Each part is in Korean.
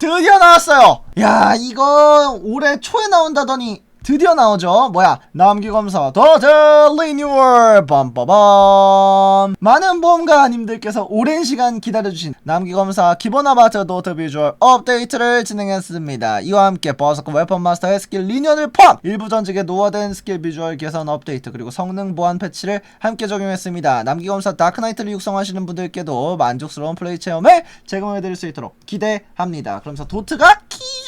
드디어 나왔어요. 야, 이거 올해 초에 나온다더니 드디어 나오죠. 뭐야? 남기 검사 더드 리뉴얼 빰빠밤. 많은 보험가님들께서 오랜 시간 기다려주신 남기 검사 기본 아바타 도트 비주얼 업데이트를 진행했습니다. 이와 함께 버서크 웨폰 마스터의 스킬 리뉴얼을 포함 일부 전직의 노화된 스킬 비주얼 개선 업데이트 그리고 성능 보완 패치를 함께 적용했습니다. 남기 검사 다크나이트를 육성하시는 분들께도 만족스러운 플레이 체험을 제공해드릴 수 있도록 기대합니다. 그러면서 도트가 키야!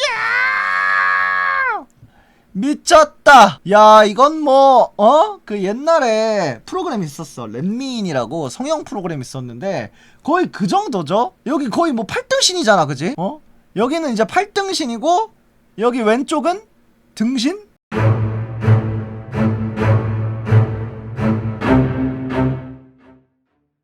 미쳤다. 야, 이건 뭐, 어? 그 옛날에 프로그램 있었어. 렛미인이라고 성형 프로그램 있었는데, 거의 그 정도죠? 여기 거의 뭐 8등신이잖아, 그지? 어? 여기는 이제 8등신이고, 여기 왼쪽은 등신?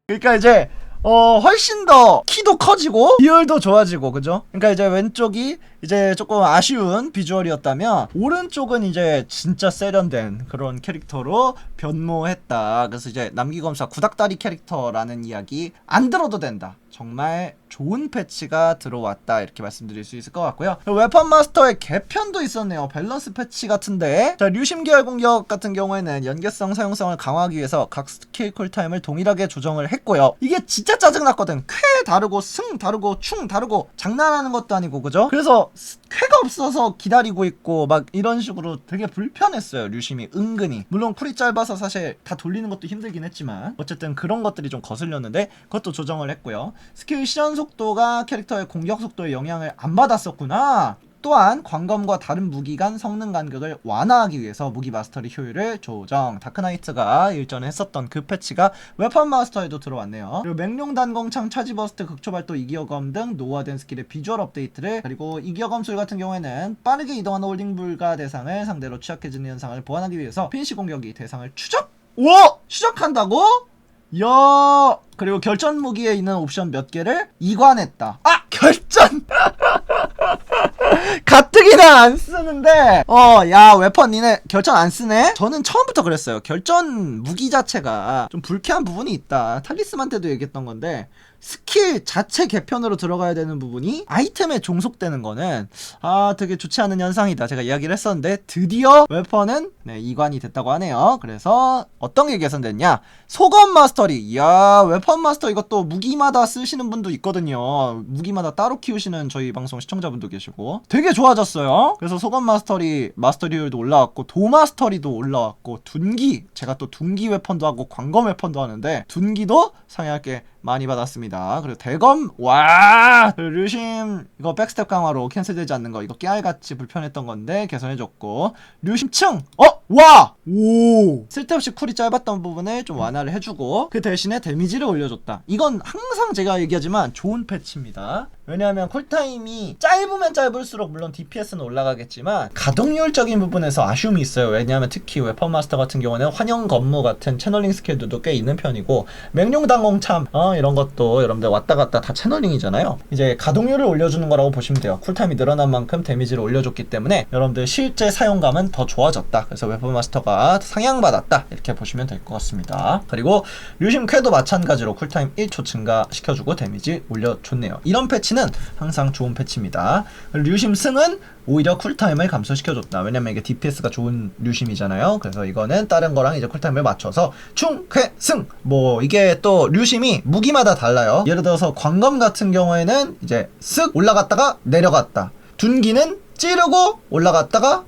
그러니까 이제 어 훨씬 더 키도 커지고 비율도 좋아지고 그죠? 그러니까 이제 왼쪽이 이제 조금 아쉬운 비주얼이었다면 오른쪽은 이제 진짜 세련된 그런 캐릭터로 변모했다. 그래서 이제 남기검사 구닥다리 캐릭터라는 이야기 안 들어도 된다. 정말 좋은 패치가 들어왔다 이렇게 말씀드릴 수 있을 것 같고요. 웨펀 마스터의 개편도 있었네요. 밸런스 패치 같은데 자 류심 계열 공격 같은 경우에는 연계성 사용성을 강화하기 위해서 각 스킬 쿨타임을 동일하게 조정을 했고요. 이게 진짜 짜증났거든. 쾌 다르고 승 다르고 충 다르고 장난하는 것도 아니고 그죠? 그래서 스- 쾌가 없어서 기다리고 있고 막 이런 식으로 되게 불편했어요. 류심이 은근히 물론 쿨이 짧아서 사실 다 돌리는 것도 힘들긴 했지만 어쨌든 그런 것들이 좀 거슬렸는데 그것도 조정을 했고요. 스킬 시전 속도가 캐릭터의 공격 속도에 영향을 안 받았었구나. 또한 광검과 다른 무기 간 성능 간격을 완화하기 위해서 무기 마스터리 효율을 조정. 다크나이트가 일전에 했었던 그 패치가 웨펀 마스터에도 들어왔네요. 그리고 맹룡 단공창 차지 버스트 극초발도 이기어검 등 노화된 스킬의 비주얼 업데이트를 그리고 이기어검 술 같은 경우에는 빠르게 이동하는 홀딩 불가 대상을 상대로 취약해지는 현상을 보완하기 위해서 핀시 공격이 대상을 추적? 오! 추적한다고? 야 그리고 결전 무기에 있는 옵션 몇 개를 이관했다. 아 결전. 가뜩이나 안 쓰는데 어 야 웨펀 니네 결전 안 쓰네? 저는 처음부터 그랬어요. 결전 무기 자체가 좀 불쾌한 부분이 있다. 탈리스만 때도 얘기했던 건데 스킬 자체 개편으로 들어가야 되는 부분이 아이템에 종속되는 거는 아 되게 좋지 않은 현상이다. 제가 이야기를 했었는데 드디어 웨펀은 네, 이관이 됐다고 하네요. 그래서 어떤 게 개선됐냐? 소검 마스터리. 이야 웨펀 마스터 이것도 무기마다 쓰시는 분도 있거든요. 무기마다 따로 키우시는 저희 방송 시청자분도 계시고. 되게 좋아졌어요. 그래서 소검 마스터리 마스터리율도 올라왔고 도 마스터리도 올라왔고 둔기. 제가 또 둔기 웨펀도 하고 광검 웨펀도 하는데 둔기도 상향하게 많이 받았습니다. 그리고 대검 와 류심 이거 백스텝 강화로 캔슬되지 않는 거 이거 깨알같이 불편했던 건데 개선해줬고 류심층 어 와 오 쓸데없이 쿨이 짧았던 부분을 좀 완화를 해주고 그 대신에 데미지를 올려줬다. 이건 항상 제가 얘기하지만 좋은 패치입니다. 왜냐하면 쿨타임이 짧으면 짧을수록 물론 DPS는 올라가겠지만 가동률적인 부분에서 아쉬움이 있어요. 왜냐하면 특히 웨펀 마스터 같은 경우는 환영 건무 같은 채널링 스킬들도 꽤 있는 편이고 맹룡당공 참 어, 이런 것도 여러분들 왔다 갔다 다 채널링이잖아요. 이제 가동률을 올려주는 거라고 보시면 돼요. 쿨타임이 늘어난 만큼 데미지를 올려줬기 때문에 여러분들 실제 사용감은 더 좋아졌다. 그래서 웨펀 마스터가 상향받았다. 이렇게 보시면 될 것 같습니다. 그리고 류심 쾌도 마찬가지로 쿨타임 1초 증가시켜주고 데미지 올려줬네요. 이런 패치는 항상 좋은 패치입니다. 류심 승은 오히려 쿨타임을 감소시켜줬다. 왜냐면 이게 DPS가 좋은 류심이잖아요. 그래서 이거는 다른 거랑 이제 쿨타임을 맞춰서 충쾌승! 뭐 이게 또 류심이 무기마다 달라요. 예를 들어서 광검 같은 경우에는 이제 쓱 올라갔다가 내려갔다. 둔기는 찌르고 올라갔다가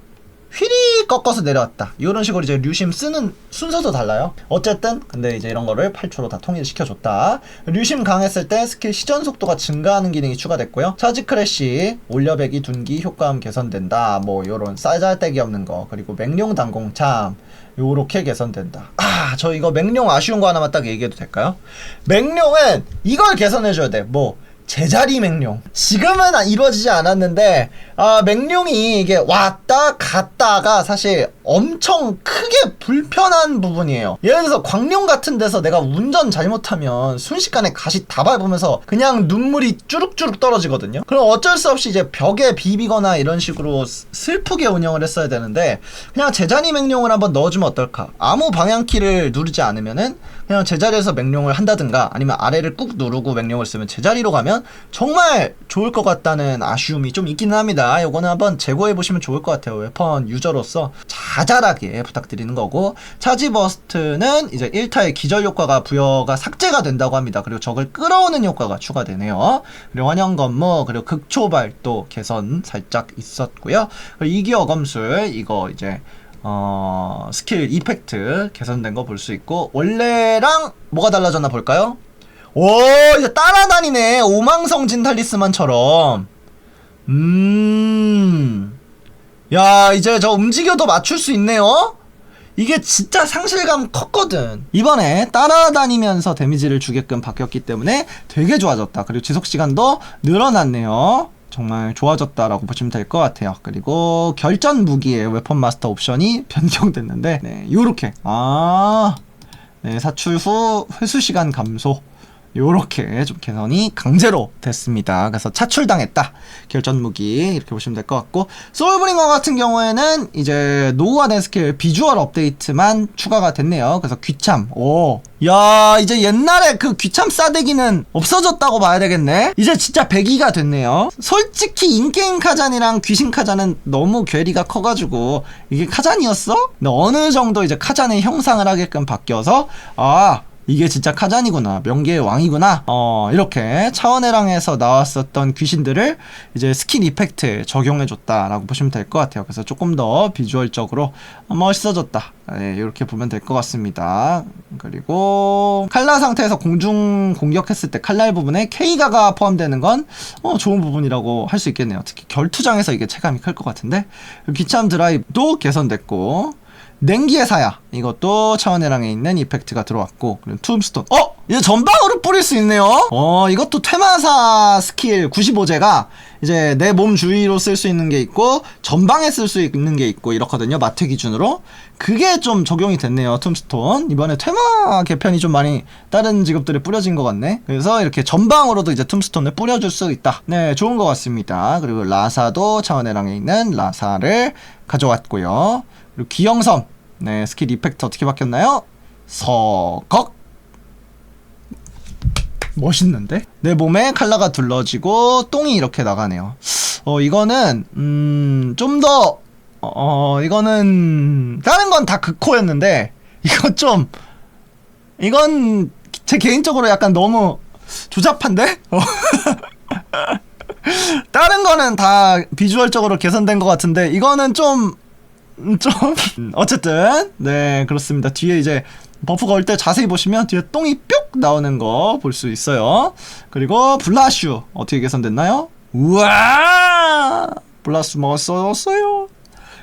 휘리 꺾어서 내려왔다. 이런 식으로 이제 류심 쓰는 순서도 달라요. 어쨌든 근데 이제 이런 거를 8초로 다 통일시켜줬다. 류심 강했을 때 스킬 시전 속도가 증가하는 기능이 추가됐고요. 차지 크래쉬, 올려배기 둔기 효과음 개선된다. 뭐 요런 쌀잘데기 없는 거 그리고 맹룡 단공참 요렇게 개선된다. 아, 저 이거 맹룡 아쉬운 거 하나만 딱 얘기해도 될까요? 맹룡은 이걸 개선해줘야 돼. 뭐 제자리 맹룡. 지금은 이루어지지 않았는데, 아, 맹룡이 이게 왔다 갔다가 사실 엄청 크게 불편한 부분이에요. 예를 들어서 광룡 같은 데서 내가 운전 잘못하면 순식간에 가시 다 밟으면서 그냥 눈물이 쭈룩쭈룩 떨어지거든요. 그럼 어쩔 수 없이 이제 벽에 비비거나 이런 식으로 스- 슬프게 운영을 했어야 되는데 그냥 제자리 맹룡을 한번 넣어주면 어떨까? 아무 방향키를 누르지 않으면은 그냥 제자리에서 맹룡을 한다든가 아니면 아래를 꾹 누르고 맹룡을 쓰면 제자리로 가면 정말 좋을 것 같다는 아쉬움이 좀 있기는 합니다. 요거는 한번 재고해 보시면 좋을 것 같아요. 웨펀 유저로서 자잘하게 부탁드리는 거고 차지 버스트는 이제 1타의 기절 효과가 부여가 삭제가 된다고 합니다. 그리고 적을 끌어오는 효과가 추가되네요. 그리고 환영 건무 그리고 극초 발도 개선 살짝 있었고요. 그리고 이기어 검술 이거 이제 어, 스킬 이펙트 개선된 거 볼 수 있고 원래랑 뭐가 달라졌나 볼까요? 오 이제 따라다니네 오망성진 탈리스만처럼 음 야 이제 저 움직여도 맞출 수 있네요 이게 진짜 상실감 컸거든 이번에 따라다니면서 데미지를 주게끔 바뀌었기 때문에 되게 좋아졌다 그리고 지속시간도 늘어났네요 정말 좋아졌다라고 보시면 될 것 같아요. 그리고 결전 무기의 웨폰 마스터 옵션이 변경됐는데, 네, 요렇게. 아, 네, 사출 후 회수 시간 감소. 요렇게 좀 개선이 강제로 됐습니다. 그래서 차출당했다. 결전 무기 이렇게 보시면 될 것 같고 소울브링어 같은 경우에는 이제 노후화 된 스킬 비주얼 업데이트만 추가가 됐네요. 그래서 귀참. 오. 야, 이제 옛날에 그 귀참 싸대기는 없어졌다고 봐야 되겠네. 이제 진짜 배기가 됐네요. 솔직히 인게임 카잔이랑 귀신 카잔은 너무 괴리가 커가지고 이게 카잔이었어? 근데 어느 정도 이제 카잔의 형상을 하게끔 바뀌어서 아 이게 진짜 카잔이구나 명계의 왕이구나 어 이렇게 차원해랑에서 나왔었던 귀신들을 이제 스킨 이펙트에 적용해줬다라고 보시면 될 것 같아요. 그래서 조금 더 비주얼적으로 멋있어졌다. 네, 이렇게 보면 될 것 같습니다. 그리고 칼날 상태에서 공중 공격했을 때 칼날 부분에 K가가 포함되는 건 어, 좋은 부분이라고 할 수 있겠네요. 특히 결투장에서 이게 체감이 클 것 같은데 귀참 드라이브도 개선됐고 냉기의 사야. 이것도 차원해랑에 있는 이펙트가 들어왔고 그리고 툼스톤. 어? 이제 전방으로 뿌릴 수 있네요? 어 이것도 퇴마사 스킬 95제가 이제 내 몸 주위로 쓸 수 있는 게 있고 전방에 쓸 수 있는 게 있고 이렇거든요 마트 기준으로. 그게 좀 적용이 됐네요 툼스톤. 이번에 퇴마 개편이 좀 많이 다른 직업들에 뿌려진 것 같네. 그래서 이렇게 전방으로도 이제 툼스톤을 뿌려줄 수 있다. 네 좋은 것 같습니다. 그리고 라사도 차원해랑에 있는 라사를 가져왔고요 그리고 기영섬 네 스킬 이펙트 어떻게 바뀌었나요? 서걱 멋있는데? 내 몸에 칼라가 둘러지고 똥이 이렇게 나가네요 어 이거는 음 좀 더 어, 이거는 다른 건 다 극호였는데 이거 좀 이건 제 개인적으로 약간 너무 조잡한데? 어. 다른 거는 다 비주얼적으로 개선된 것 같은데 이거는 좀 음, 좀 어쨌든 네 그렇습니다. 뒤에 이제 버프 걸때 자세히 보시면 뒤에 똥이 뿅 나오는 거 볼 수 있어요. 그리고 블라슈 어떻게 개선됐나요? 우와! 블라슈 먹었어요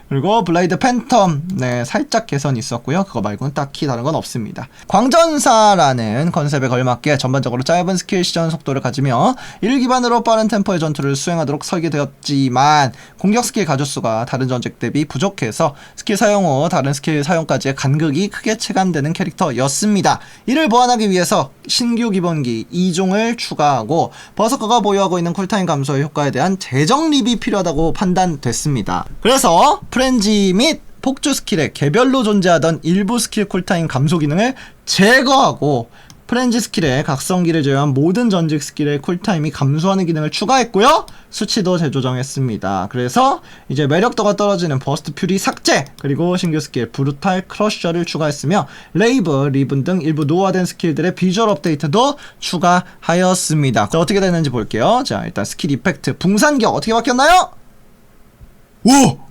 그리고 블라이드 팬텀. 네 살짝 개선이 있었고요. 그거 말고는 딱히 다른 건 없습니다. 광전사라는 컨셉에 걸맞게 전반적으로 짧은 스킬 시전 속도를 가지며 이를 기반으로 빠른 템포의 전투를 수행하도록 설계되었지만 공격 스킬 가조수가 다른 전직 대비 부족해서 스킬 사용 후 다른 스킬 사용까지의 간극이 크게 체감되는 캐릭터였습니다. 이를 보완하기 위해서 신규 기본기 2종을 추가하고 버서커가 보유하고 있는 쿨타임 감소의 효과에 대한 재정립이 필요하다고 판단됐습니다. 그래서 프렌지 및 폭주 스킬의 개별로 존재하던 일부 스킬 쿨타임 감소 기능을 제거하고 프렌지 스킬의 각성기를 제외한 모든 전직 스킬의 쿨타임이 감소하는 기능을 추가했고요. 수치도 재조정했습니다. 그래서 이제 매력도가 떨어지는 버스트 퓨리 삭제 그리고 신규 스킬 브루탈 크러셔를 추가했으며 레이브, 리븐 등 일부 노화된 스킬들의 비주얼 업데이트도 추가하였습니다. 자, 어떻게 됐는지 볼게요. 자 일단 스킬 이펙트 붕산격 어떻게 바뀌었나요? 오!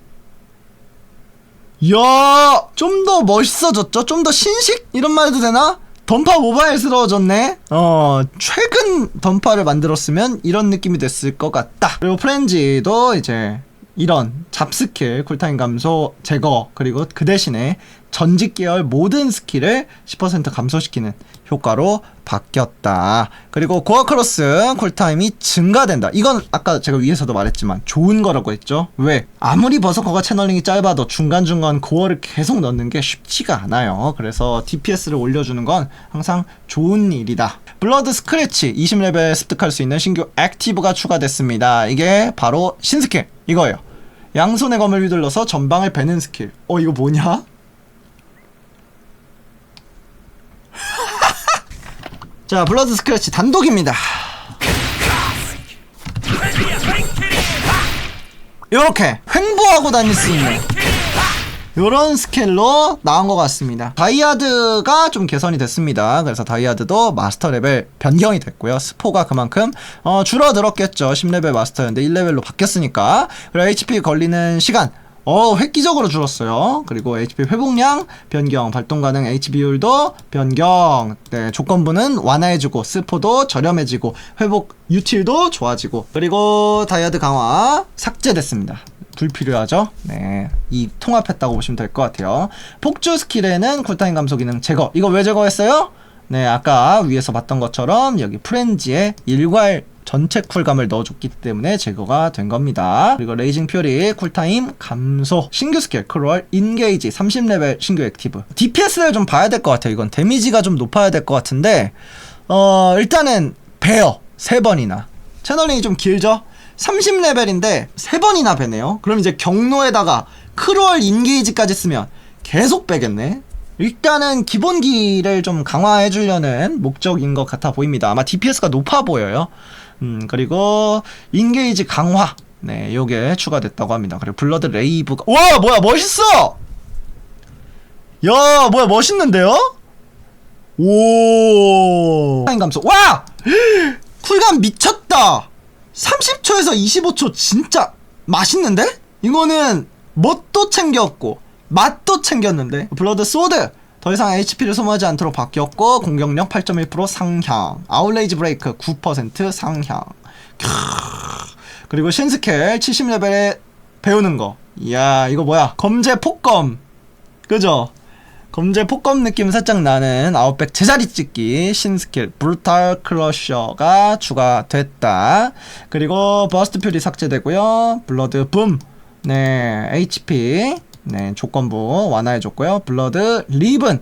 이야, 좀 더 멋있어졌죠? 좀 더 신식? 이런 말 해도 되나? 던파 모바일스러워졌네? 어, 최근 던파를 만들었으면 이런 느낌이 됐을 것 같다. 그리고 프렌지도 이제 이런 잡스킬, 쿨타임 감소 제거, 그리고 그 대신에 전직 계열 모든 스킬을 10% 감소시키는 효과로 바뀌었다. 그리고 고어 크로스 쿨타임이 증가된다. 이건 아까 제가 위에서도 말했지만 좋은 거라고 했죠. 왜? 아무리 버서커가 채널링이 짧아도 중간중간 고어를 계속 넣는 게 쉽지가 않아요. 그래서 DPS를 올려주는 건 항상 좋은 일이다. 블러드 스크래치 20레벨 습득할 수 있는 신규 액티브가 추가됐습니다. 이게 바로 신스킬 이거예요. 양손의 검을 휘둘러서 전방을 베는 스킬. 어 이거 뭐냐? 자 블러드 스크래치 단독입니다. 요렇게 횡보하고 다닐 수 있는 요런 스킬로 나온 것 같습니다. 다이아드가 좀 개선이 됐습니다. 그래서 다이아드도 마스터 레벨 변경이 됐고요. 스포가 그만큼 어, 줄어들었겠죠. 10레벨 마스터였는데 1레벨로 바뀌었으니까. 그리고 HP 걸리는 시간 어, 획기적으로 줄었어요. 그리고 HP 회복량 변경, 발동 가능 H 비율도 변경. 네, 조건부는 완화해주고, 스포도 저렴해지고, 회복 유틸도 좋아지고, 그리고 다이아드 강화 삭제됐습니다. 불필요하죠? 네. 이 통합했다고 보시면 될 것 같아요. 폭주 스킬에는 쿨타임 감소 기능 제거. 이거 왜 제거했어요? 네, 아까 위에서 봤던 것처럼 여기 프렌즈에 일괄 전체 쿨감을 넣어줬기 때문에 제거가 된 겁니다. 그리고 레이징 퓨리 쿨타임 감소 신규 스킬 크롤 인게이지 30레벨 신규 액티브 DPS를 좀 봐야 될 것 같아요. 이건 데미지가 좀 높아야 될 것 같은데 어 일단은 베어 세 번이나 채널링이 좀 길죠? 30레벨인데 세 번이나 베네요. 그럼 이제 경로에다가 크롤 인게이지까지 쓰면 계속 빼겠네. 일단은 기본기를 좀 강화해 주려는 목적인 것 같아 보입니다. 아마 DPS가 높아 보여요. 음, 그리고 인게이지 강화. 네, 요게 추가됐다고 합니다. 그리고 블러드 레이브가 와, 뭐야, 멋있어! 야, 뭐야, 멋있는데요? 오. 타임 감소. 와! 쿨감 미쳤다. 30초에서 25초 진짜 맛있는데? 이거는 멋도 챙겼고 맛도 챙겼는데 블러드 소드! 더 이상 HP를 소모하지 않도록 바뀌었고 공격력 8.1% 상향. 아웃레이지 브레이크 9% 상향. 캬. 그리고 신스켈 70레벨에 배우는 거. 이야 이거 뭐야? 검제 폭검. 그죠? 검제 폭검 느낌 살짝 나는 아웃백 제자리 찍기 신스킬 브루탈 크러셔가 추가됐다. 그리고 버스트 퓨리 삭제되고요. 블러드 붐네 HP 네 조건부 완화해줬고요. 블러드 리븐.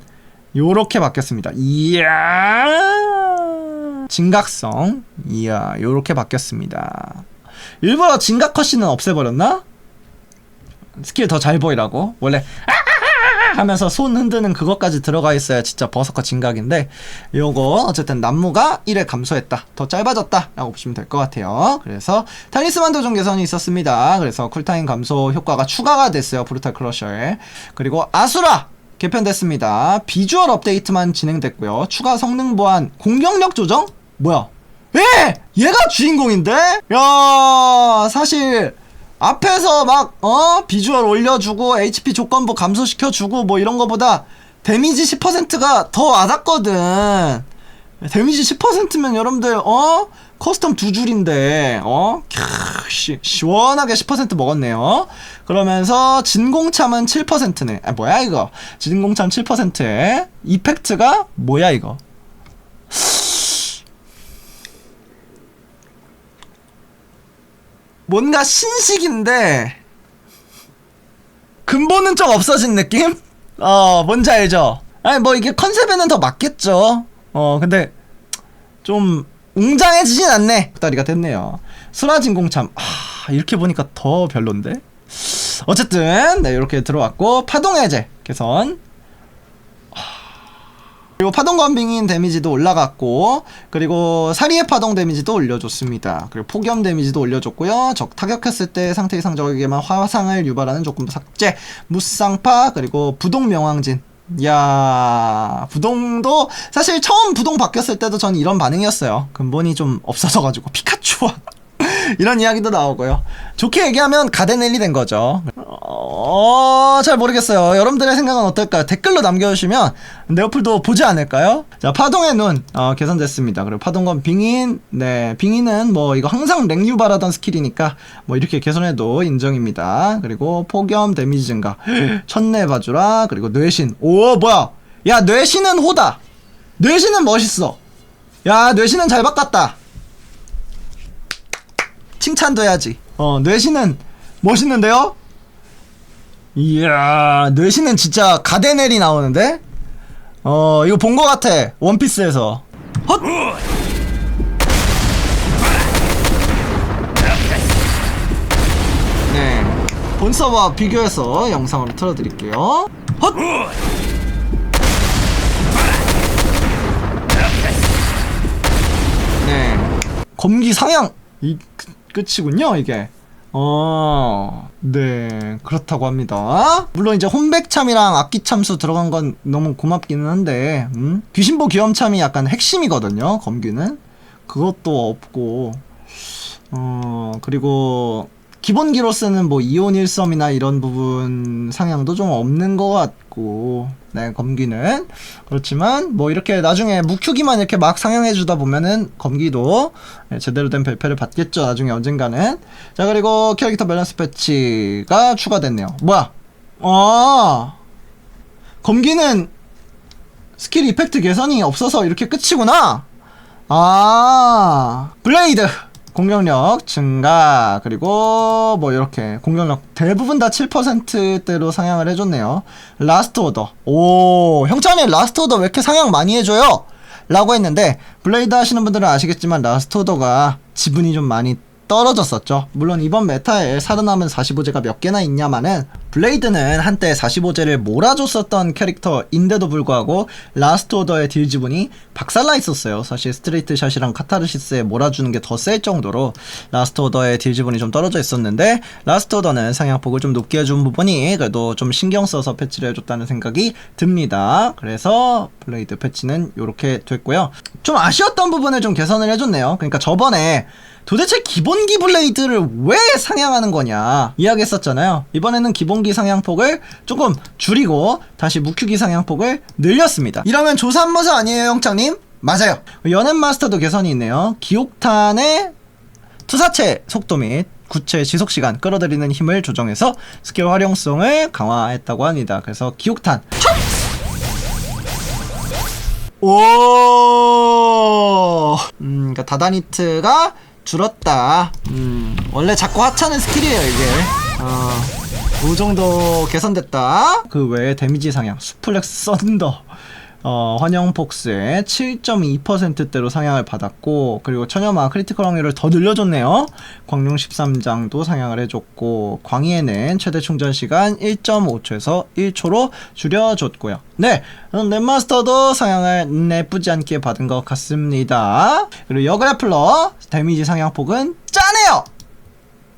요렇게 바뀌었습니다. 이야! 진각성. 이야 요렇게 바뀌었습니다. 일부러 진각 컷신은 없애버렸나? 스킬 더 잘 보이라고? 원래 하면서 손 흔드는 그것까지 들어가 있어야 진짜 버섯과 진각인데 요거 어쨌든 난무가 1회 감소했다 더 짧아졌다 라고 보시면 될 것 같아요 그래서 탈리스만도 좀 개선이 있었습니다 그래서 쿨타임 감소 효과가 추가가 됐어요 브루탈 크러셔에 그리고 아수라 개편됐습니다 비주얼 업데이트만 진행됐고요 추가 성능 보완 공격력 조정? 뭐야 예! 얘가 주인공인데? 야 사실 앞에서 막, 어? 비주얼 올려주고, HP 조건부 감소시켜주고, 뭐 이런 거보다, 데미지 10%가 더 와닿거든. 데미지 10%면 여러분들, 어? 커스텀 두 줄인데, 어? 캬, 시, 시원하게 10% 먹었네요. 그러면서, 진공참은 7%네. 아, 뭐야, 이거. 진공참 7%에, 이펙트가, 뭐야, 이거. 뭔가 신식인데 근본은 좀 없어진 느낌? 어 뭔지 알죠? 아니 뭐 이게 컨셉에는 더 맞겠죠? 어 근데 좀 웅장해지진 않네. 다리가 됐네요. 수라진공참 아 이렇게 보니까 더 별론데? 어쨌든 네 이렇게 들어왔고 파동해제 개선 그리고 파동 건빙인 데미지도 올라갔고 그리고 사리의 파동 데미지도 올려줬습니다. 그리고 폭염 데미지도 올려줬고요. 적 타격했을 때 상태 이상 적에게만 화상을 유발하는 조건부 삭제, 무쌍파 그리고 부동 명왕진. 야 부동도 사실 처음 부동 바뀌었을 때도 전 이런 반응이었어요. 근본이 좀 없어져가지고 피카츄와 이런 이야기도 나오고요. 좋게 얘기하면 가데넬리 된 거죠. 어, 어, 잘 모르겠어요. 여러분들의 생각은 어떨까요? 댓글로 남겨주시면 네오플도 보지 않을까요? 자, 파동의 눈, 어, 개선됐습니다. 그리고 파동건 빙인, 네, 빙인은 뭐 이거 항상 랭유바라던 스킬이니까 뭐 이렇게 개선해도 인정입니다. 그리고 폭염 데미지 증가, 첫내 봐주라, 그리고 뇌신. 오, 뭐야? 야, 뇌신은 호다. 뇌신은 멋있어. 야, 뇌신은 잘 바꿨다. 칭찬도 해야지. 어, 뇌신은 멋있는데요? 이야, 뇌신은 진짜 가데넬이 나오는데? 어, 이거 본 거 같아. 원피스에서. 헛! 네. 본서와 비교해서 영상으로 틀어드릴게요. 헛! 네. 검기 상향! 이, 끝- 끝이군요, 이게. 어, 네, 그렇다고 합니다. 물론 이제 혼백참이랑 악기참수 들어간 건 너무 고맙기는 한데, 음? 귀신보 기염참이 약간 핵심이거든요, 검기는. 그것도 없고, 어, 그리고 기본기로 쓰는 뭐 이온 일섬이나 이런 부분 상향도 좀 없는 것 같고, 네, 검기는. 그렇지만, 뭐 이렇게 나중에 묵큐기만 이렇게 막 상향해주다 보면은 검기도 네, 제대로 된 별표를 받겠죠, 나중에 언젠가는. 자, 그리고 캐릭터 밸런스 패치가 추가됐네요. 뭐야? 아, 검기는 스킬 이펙트 개선이 없어서 이렇게 끝이구나. 아, 블레이드 공격력 증가 그리고 뭐 이렇게 공격력 대부분 다 7%대로 상향을 해줬네요. 라스트 오더. 오, 형찬이 라스트 오더 왜 이렇게 상향 많이 해줘요? 라고 했는데 블레이드 하시는 분들은 아시겠지만 라스트 오더가 지분이 좀 많이 떨어졌었죠. 물론 이번 메타에 살아남은 45제가 몇 개나 있냐마는 블레이드는 한때 45제를 몰아줬었던 캐릭터인데도 불구하고 라스트 오더의 딜 지분이 박살나 있었어요. 사실 스트레이트 샷이랑 카타르시스에 몰아주는 게 더 셀 정도로 라스트 오더의 딜 지분이 좀 떨어져 있었는데 라스트 오더는 상향폭을 좀 높게 해준 부분이 그래도 좀 신경 써서 패치를 해줬다는 생각이 듭니다. 그래서 블레이드 패치는 이렇게 됐고요. 좀 아쉬웠던 부분을 좀 개선을 해줬네요. 그러니까 저번에 도대체 기본기 블레이드를 왜 상향하는 거냐 이야기했었잖아요. 이번에는 기본기 상향폭을 조금 줄이고 다시 무큐기 상향폭을 늘렸습니다. 이러면 조산모사 아니에요, 형장님? 맞아요. 연애 마스터도 개선이 있네요. 기옥탄의 투사체 속도 및 구체 지속 시간 끌어들이는 힘을 조정해서 스킬 활용성을 강화했다고 합니다. 그래서 기옥탄 오, 음, 그러니까 다다니트가 줄었다. 음, 원래 자꾸 하찮은 스킬이에요 이게. 어, 그 정도 개선됐다. 그 외에 데미지 상향, 수플렉스 썬더. 어, 환영 폭스에 7.2%대로 상향을 받았고, 그리고 천여마 크리티컬 확률을 더 늘려줬네요. 광룡 13장도 상향을 해줬고, 광희에는 최대 충전 시간 1.5초에서 1초로 줄여줬고요. 네, 음, 넷마스터도 상향을 나쁘지 않게 받은 것 같습니다. 그리고 여그래플러 데미지 상향폭은 짜네요!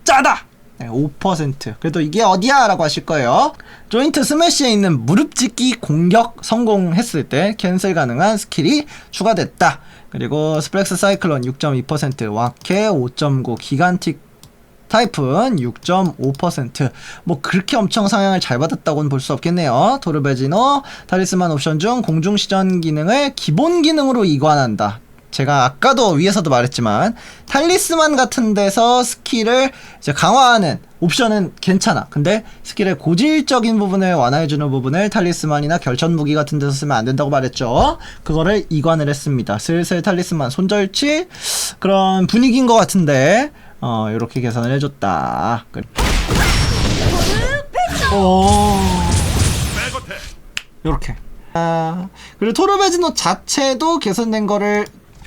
짜다! 네, 5%. 그래도 이게 어디야? 라고 하실 거예요. 조인트 스매시에 있는 무릎 찢기 공격 성공했을 때 캔슬 가능한 스킬이 추가됐다. 그리고 스플렉스 사이클론 6.2%, 와케 5.9, 기간틱 타이푼 6.5%. 뭐 그렇게 엄청 상향을 잘 받았다고는 볼 수 없겠네요. 토르베지노 타리스만 옵션 중 공중 시전 기능을 기본 기능으로 이관한다. 제가 아까도 위에서도 말했지만 탈리스만 같은 데서 스킬을 이제 강화하는 옵션은 괜찮아. 근데 스킬의 고질적인 부분을 완화해주는 부분을 탈리스만이나 결전 무기 같은 데서 쓰면 안 된다고 말했죠. 그거를 이관을 했습니다. 슬슬 탈리스만 손절치 그런 분위기인 것 같은데 어 이렇게 계산을 해줬다. 그- 오. 요렇게. 아, 그리고 토르베지노 자체도 개선된 거를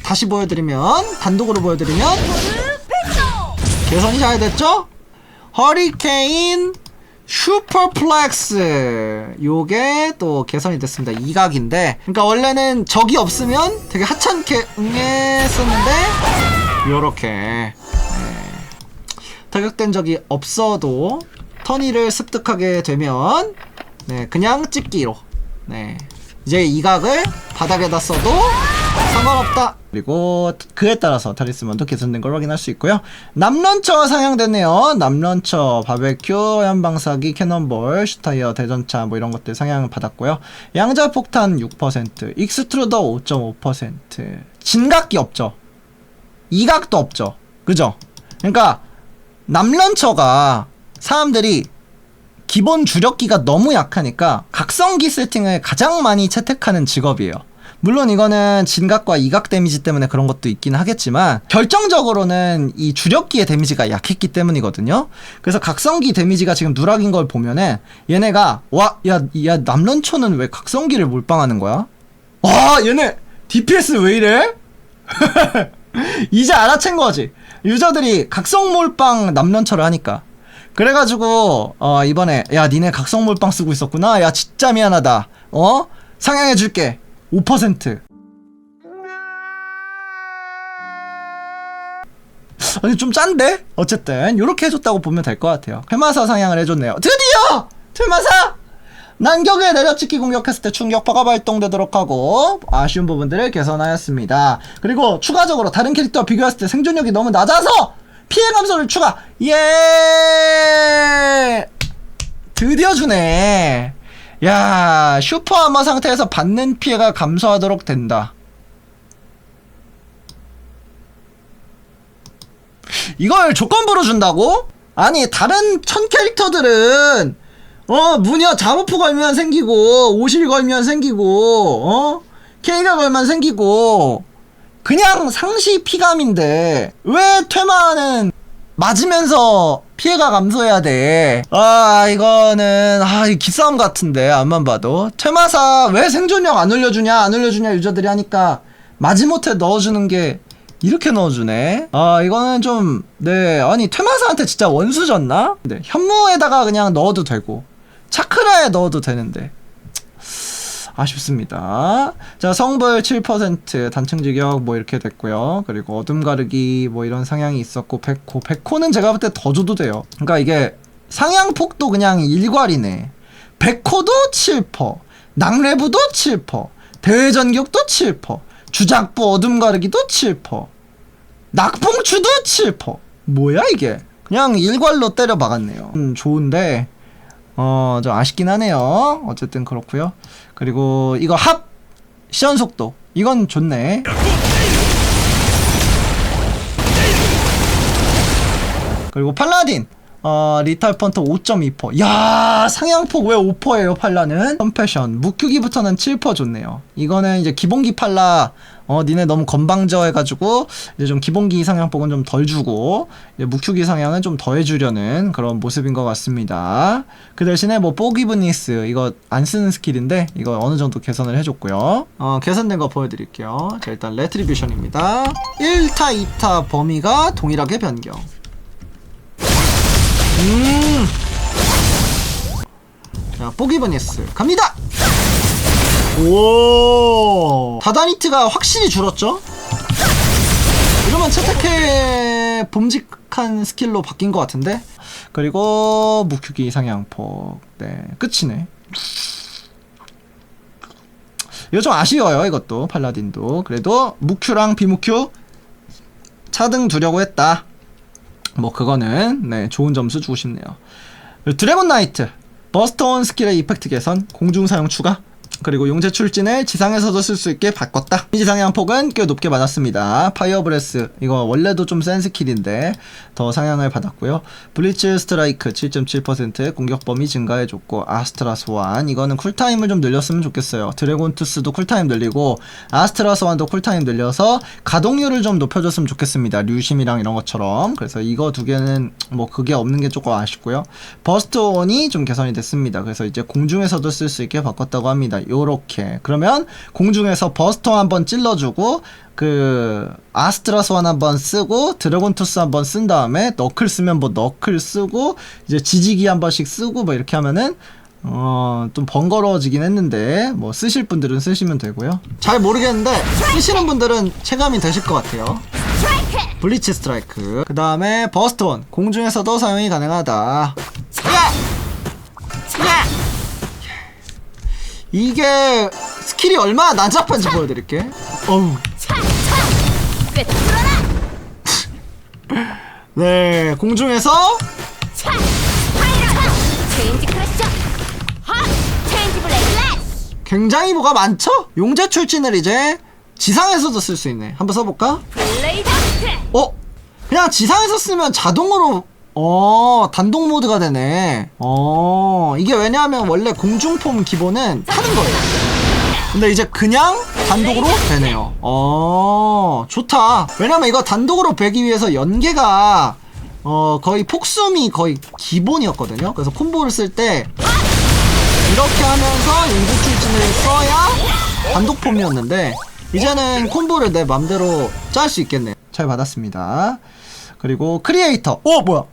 다시 보여드리면, 단독으로 보여드리면, 개선이 잘 됐죠? 허리케인 슈퍼플렉스. 요게 또 개선이 됐습니다. 이각인데. 그러니까 원래는 적이 없으면 되게 하찮게 응했었는데 요렇게. 네. 타격된 적이 없어도 터니를 습득하게 되면 네 그냥 찍기로. 네. 이제 이 각을 바닥에다 써도 상관없다. 그리고 그에 따라서 타리스만도 개선된 걸 확인할 수 있고요. 남런처 상향됐네요. 남런처, 바베큐, 현방사기, 캐논볼, 슈타이어, 대전차 뭐 이런 것들 상향을 받았고요. 양자폭탄 6%, 익스트루더 5.5%. 진각기 없죠. 이각도 없죠. 그죠? 그러니까 남런처가 사람들이 기본 주력기가 너무 약하니까 각성기 세팅을 가장 많이 채택하는 직업이에요. 물론 이거는 진각과 이각 데미지 때문에 그런 것도 있긴 하겠지만 결정적으로는 이 주력기의 데미지가 약했기 때문이거든요. 그래서 각성기 데미지가 지금 누락인 걸 보면은 얘네가 와 야 야 남런초는 왜 각성기를 몰빵하는 거야? 와 얘네 DPS 왜 이래? 이제 알아챈 거지. 유저들이 각성 몰빵 남런처를 하니까. 그래가지고 어 이번에 야 니네 각성 몰빵 쓰고 있었구나. 야 진짜 미안하다. 어 상향해줄게. 5%. 아니 좀 짠데? 어쨌든 이렇게 해줬다고 보면 될 것 같아요. 퇴마사 상향을 해줬네요. 드디어 퇴마사 난격에 내려찍기 공격했을 때 충격파가 발동되도록 하고 아쉬운 부분들을 개선하였습니다. 그리고 추가적으로 다른 캐릭터와 비교했을 때 생존력이 너무 낮아서 피해 감소를 추가. 예. 드디어 주네. 야, 슈퍼 아머 상태에서 받는 피해가 감소하도록 된다. 이걸 조건부로 준다고? 아니, 다른 천 캐릭터들은, 어, 무녀 자무프 걸면 생기고, 오실 걸면 생기고, 어? K가 걸면 생기고, 그냥 상시 피감인데, 왜 퇴마는 맞으면서 피해가 감소해야 돼. 아, 이거는, 아, 이 기싸움 같은데, 앞만 봐도. 퇴마사 왜 생존력 안 올려주냐, 안 올려주냐, 유저들이 하니까, 마지못해 넣어주는 게, 이렇게 넣어주네. 아, 이거는 좀, 네. 아니, 퇴마사한테 진짜 원수졌나? 네. 현무에다가 그냥 넣어도 되고, 차크라에 넣어도 되는데. 아쉽습니다. 자, 성불 7%, 단층 직역 뭐 이렇게 됐고요. 그리고 어둠 가르기 뭐 이런 상향이 있었고, 백호. 백호는 제가 볼 때 더 줘도 돼요. 그러니까 이게 상향폭도 그냥 일괄이네. 백호도 7%, 낙레부도 7%, 대전격도 7%, 주작부 어둠 가르기도 7%, 낙봉추도 7%. 뭐야 이게? 그냥 일괄로 때려 박았네요. 음, 좋은데 어, 좀 아쉽긴 하네요. 어쨌든 그렇고요. 그리고 이거 합 시연 속도 이건 좋네. 그리고 팔라딘 어, 리탈 펀터 5.2%. 야, 상향폭 왜 5%예요, 팔라는? 컴패션. 묵큐기부터는 7% 좋네요. 이거는 이제 기본기 팔라, 어, 니네 너무 건방져 해가지고, 이제 좀 기본기 상향폭은 좀 덜 주고, 이제 묵큐기 상향은 좀 더 해주려는 그런 모습인 것 같습니다. 그 대신에 뭐, 뽀기브니스, 이거 안 쓰는 스킬인데, 이거 어느 정도 개선을 해줬고요. 어, 개선된 거 보여드릴게요. 자, 일단 레트리뷰션입니다. 1타, 2타 범위가 동일하게 변경. 음. 자, 뽀기버니스 갑니다. 오. 다다니트가 확실히 줄었죠? 이러면 채택해 봄직한 스킬로 바뀐 것 같은데? 그리고 무큐기 상향폭. 네, 끝이네. 이거 좀 아쉬워요, 이것도. 팔라딘도. 그래도 무큐랑 비무큐 차등 두려고 했다. 뭐 그거는 네 좋은 점수 주고 싶네요. 드래곤 나이트 버스터온 스킬의 이펙트 개선 공중 사용 추가 그리고 용재 출진을 지상에서도 쓸 수 있게 바꿨다. 지상의 항폭은 꽤 높게 받았습니다. 파이어 브레스 이거 원래도 좀 센 스킬인데 더 상향을 받았고요. 블리츠 스트라이크 7.7% 공격 범위 증가해줬고 아스트라 소환 이거는 쿨타임을 좀 늘렸으면 좋겠어요. 드래곤 투스도 쿨타임 늘리고 아스트라 소환도 쿨타임 늘려서 가동률을 좀 높여줬으면 좋겠습니다. 류심이랑 이런 것처럼 그래서 이거 두 개는 뭐 그게 없는 게 조금 아쉽고요. 버스트 온이 좀 개선이 됐습니다. 그래서 이제 공중에서도 쓸 수 있게 바꿨다고 합니다. 요렇게 그러면 공중에서 버스터 한번 찔러주고 그 아스트라 소환 한번 쓰고 드래곤 투스 한번 쓴 다음에 너클 쓰면 뭐 너클 쓰고 이제 지지기 한 번씩 쓰고 뭐 이렇게 하면은 어, 좀 번거로워지긴 했는데, 뭐, 쓰실 분들은 쓰시면 되고요. 잘 모르겠는데, 쓰시는 분들은 체감이 되실 것 같아요. 블리치 스트라이크. 그 다음에, 버스트원. 공중에서도 사용이 가능하다. 이게 스킬이 얼마나 난잡한지 보여드릴게. 어우. 차! 차! 꿰뚫어라! 네, 공중에서! 굉장히 뭐가 많죠? 용재 출진을 이제 지상에서도 쓸 수 있네. 한번 써볼까? 어? 그냥 지상에서 쓰면 자동으로 어 단독 모드가 되네. 어 이게 왜냐하면 원래 공중폼 기본은 타는 거예요. 근데 이제 그냥 단독으로 되네요. 어 좋다. 왜냐면 이거 단독으로 배기 위해서 연계가 어 거의 폭숨이 거의 기본이었거든요. 그래서 콤보를 쓸 때 이렇게 하면서 용도 출진을 써야 단독 폼이었는데 이제는 콤보를 내 맘대로 짤 수 있겠네. 잘 받았습니다. 그리고 크리에이터. 어 뭐야?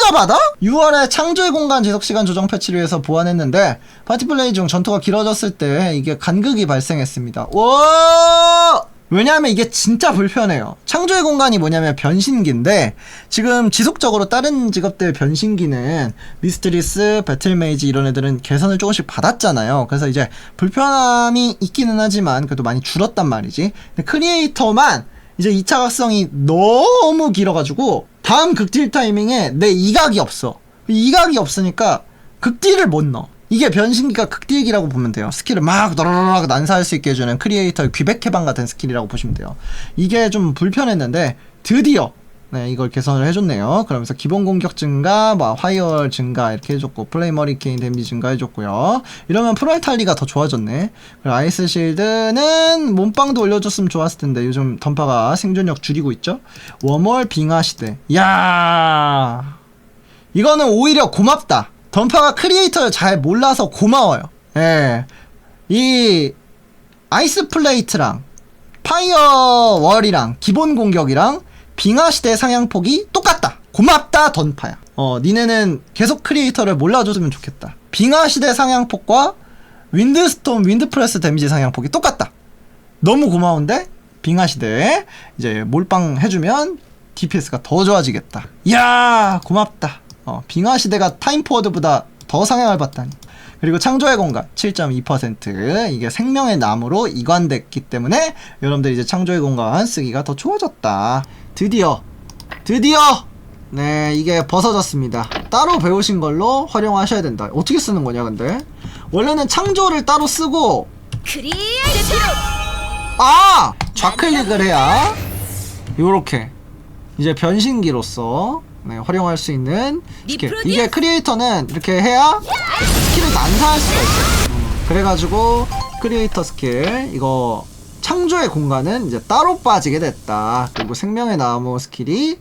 크리가 받아? 6월에 창조의 공간 지속 시간 조정 패치를 위해서 보완했는데 파티 플레이 중 전투가 길어졌을 때 이게 간극이 발생했습니다. 와! 왜냐하면 이게 진짜 불편해요. 창조의 공간이 뭐냐면 변신기인데 지금 지속적으로 다른 직업들 변신기는 미스트리스, 배틀메이지 이런 애들은 개선을 조금씩 받았잖아요. 그래서 이제 불편함이 있기는 하지만 그래도 많이 줄었단 말이지. 크리에이터만 이제 2차 각성이 너무 길어가지고 다음 극딜 타이밍에 내 이각이 없어. 이각이 없으니까 극딜을 못 넣어. 이게 변신기가 극딜기라고 보면 돼요. 스킬을 막 너러러락 난사할 수 있게 해주는 크리에이터의 귀백 해방 같은 스킬이라고 보시면 돼요. 이게 좀 불편했는데 드디어 네, 이걸 개선을 해줬네요. 그러면서 기본 공격 증가, 뭐 화이어 증가 이렇게 해줬고 플레이 머리케인 데미지 증가해줬고요. 이러면 프로알탈리가 더 좋아졌네. 그리고 아이스 실드는 몸빵도 올려줬으면 좋았을 텐데 요즘 던파가 생존력 줄이고 있죠. 워멀 빙하 시대. 야 이거는 오히려 고맙다. 던파가 크리에이터를 잘 몰라서 고마워요. 예. 이 아이스 플레이트랑 파이어 월이랑 기본 공격이랑 빙하 시대 상향폭이 똑같다. 고맙다 던파야. 어, 니네는 계속 크리에이터를 몰라줬으면 좋겠다. 빙하 시대 상향폭과 윈드스톰 윈드프레스 데미지 상향폭이 똑같다. 너무 고마운데 빙하 시대 이제 몰빵 해주면 DPS가 더 좋아지겠다. 이야 고맙다. 어, 빙하 시대가 타임 포워드보다 더 상향을 받다니. 그리고 창조의 공간 7.2% 이게 생명의 나무로 이관됐기 때문에 여러분들 이제 창조의 공간 쓰기가 더 좋아졌다. 드디어 드디어! 네 이게 벗어졌습니다. 따로 배우신 걸로 활용하셔야 된다. 어떻게 쓰는 거냐 근데? 원래는 창조를 따로 쓰고! 아! 좌클릭을 해야 요렇게 이제 변신기로서 네, 활용할 수 있는 스킬. 이게 크리에이터는 이렇게 해야 스킬을 난사할 수가 있어요. 음, 그래가지고 크리에이터 스킬 이거 창조의 공간은 이제 따로 빠지게 됐다 그리고 생명의 나무 스킬이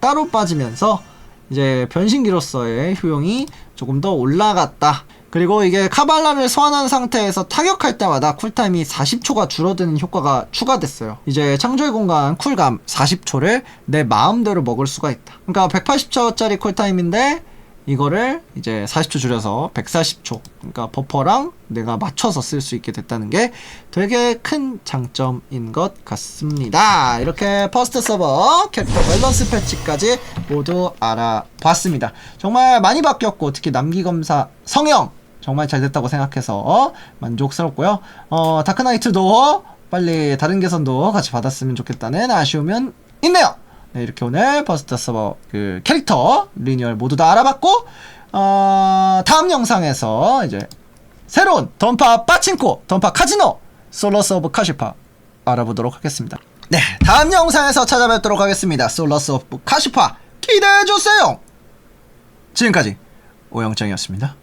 따로 빠지면서 이제 변신기로서의 효용이 조금 더 올라갔다. 그리고 이게 카발라를 소환한 상태에서 타격할 때마다 쿨타임이 40초가 줄어드는 효과가 추가됐어요. 이제 창조의 공간 쿨감 40초를 내 마음대로 먹을 수가 있다. 그러니까 180초짜리 쿨타임인데 이거를 이제 40초 줄여서 140초. 그러니까 버퍼랑 내가 맞춰서 쓸 수 있게 됐다는 게 되게 큰 장점인 것 같습니다. 이렇게 퍼스트 서버 캐릭터 밸런스 패치까지 모두 알아봤습니다. 정말 많이 바뀌었고 특히 남기 검사 성형 정말 잘 됐다고 생각해서 만족스럽고요. 어, 다크나이트도 빨리 다른 개선도 같이 받았으면 좋겠다는 아쉬움은 있네요. 네, 이렇게 오늘 버스터 서버 그 캐릭터 리뉴얼 모두 다 알아봤고 어, 다음 영상에서 이제 새로운 던파 빠친코, 던파 카지노, 솔러스 오브 카시파 알아보도록 하겠습니다. 네, 다음 영상에서 찾아뵙도록 하겠습니다. 솔러스 오브 카시파 기대해주세요! 지금까지 오영장이었습니다.